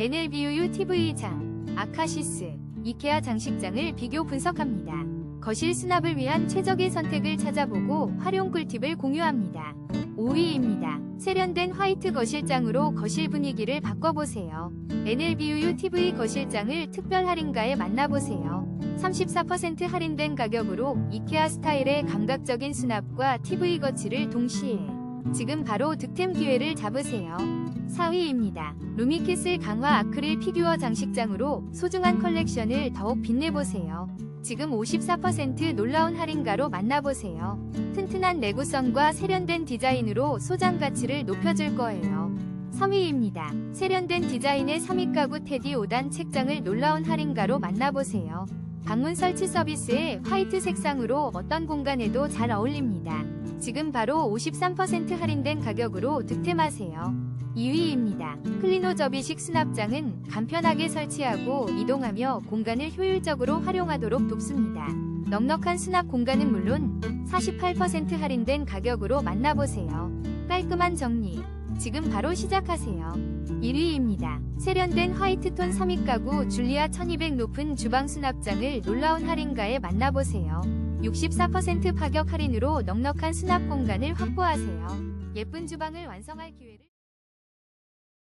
NLBUU TV장, 아카시스, 이케아 장식장을 비교 분석합니다. 거실 수납을 위한 최적의 선택을 찾아보고 활용 꿀팁을 공유합니다. 5위입니다. 세련된 화이트 거실장으로 거실 분위기를 바꿔보세요. NLBUU TV 거실장을 특별 할인가에 만나보세요. 34% 할인된 가격으로 이케아 스타일의 감각적인 수납과 TV 거치를 동시에 지금 바로 득템 기회를 잡으세요. 4위입니다. 루미캐슬 강화 아크릴 피규어 장식장으로 소중한 컬렉션을 더욱 빛내보세요. 지금 54% 놀라운 할인가로 만나보세요. 튼튼한 내구성과 세련된 디자인으로 소장 가치를 높여줄 거예요. 3위입니다. 세련된 디자인의 3위 가구 테디 5단 책장을 놀라운 할인가로 만나보세요. 방문 설치 서비스의 화이트 색상으로 어떤 공간에도 잘 어울립니다. 지금 바로 53% 할인된 가격으로 득템하세요. 2위입니다. 클리노 접이식 수납장은 간편하게 설치하고 이동하며 공간을 효율적으로 활용하도록 돕습니다. 넉넉한 수납 공간은 물론 48% 할인된 가격으로 만나보세요. 깔끔한 정리. 지금 바로 시작하세요. 1위입니다. 세련된 화이트톤 3위 가구 줄리아 1200 높은 주방 수납장을 놀라운 할인가에 만나보세요. 64% 파격 할인으로 넉넉한 수납 공간을 확보하세요. 예쁜 주방을 완성할 기회를